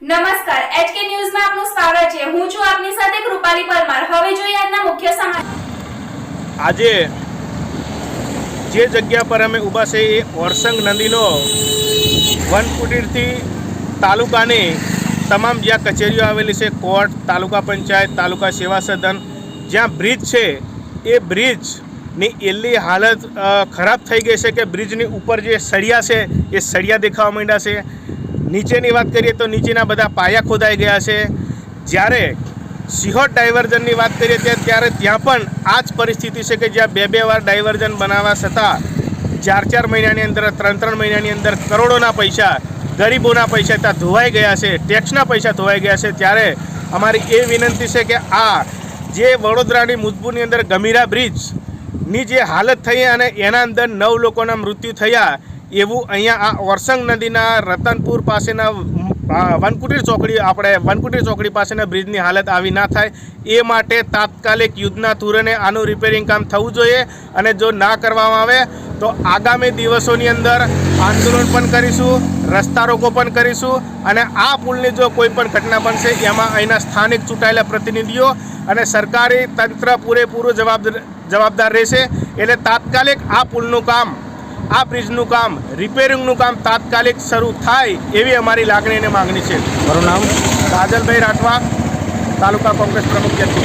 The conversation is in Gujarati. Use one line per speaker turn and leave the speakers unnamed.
નમસ્કાર એચકે ન્યૂઝમાં આપનું સ્વાગત છે. હું છું આપની સાથે કૃપાલી પરમાર. હવે જોઈએ આજના મુખ્ય સમાચાર.
આજે જે જગ્યા પર અમે ઊભા છે એ ઓરસંગ નદીનો વનકુટીરથી તાલુકાની તમામ જ્યાં કચેરીઓ આવેલી છે, કોર્ટ, તાલુકા પંચાયત, તાલુકા સેવા સદન, જ્યાં બ્રિજ છે, એ બ્રિજની એટલી હાલત ખરાબ થઈ ગઈ છે કે બ્રિજની ઉપર જે સળિયા છે, એ સળિયા દેખાવા માંડ્યા છે. નીચેની વાત કરીએ તો નીચેના બધા પાયા ખોદાઈ ગયા છે. જ્યારે સિહોર ડાયવર્ઝનની વાત કરીએ ત્યાં ત્યારે ત્યાં પણ આ જ પરિસ્થિતિ છે કે જ્યાં બે બે વાર ડાયવર્ઝન બનાવવા છતાં ચાર ચાર મહિનાની અંદર, ત્રણ ત્રણ મહિનાની અંદર કરોડોના પૈસા, ગરીબોના પૈસા ત્યાં ધોવાઈ ગયા છે, ટેક્સના પૈસા ધોવાઈ ગયા છે. ત્યારે અમારી એ વિનંતી છે કે આ જે વડોદરાની મુજબુરની અંદર ગમીરા બ્રિજની જે હાલત થઈ અને એના અંદર નવ લોકોના મૃત્યુ થયા એવું અહીંયા આ ઓરસંગ નદીના રતનપુર પાસેના વનકુટીર ચોકડી, આપણે વનકુટીર ચોકડી પાસેના બ્રિજની હાલત આવી ના થાય. એ માટે તાત્કાલિક યુદ્ધના ધોરણે આનું રિપેરિંગ કામ થવું જોઈએ અને જો ના કરવામાં આવે તો આગામી દિવસોની અંદર આંદોલન પણ કરીશું, રસ્તા રોકો પણ કરીશું અને આ પુલની જો કોઈ પણ ઘટના બનશે, એમાં અહીંના સ્થાનિક ચૂંટાયેલા પ્રતિનિધિઓ અને સરકારી તંત્ર પૂરેપૂરું જવાબદાર જવાબદાર રહેશે. એટલે તાત્કાલિક આ પુલનું કામ આ બ્રિજનું કામ રિપેરિંગનું કામ તાત્કાલિક શરૂ થાય એવી અમારી લાગણી અને માગણી છે.
મારું નામ?
કાજલભાઈ રાઠવા તાલુકા કોંગ્રેસ પ્રમુખ જેતપુર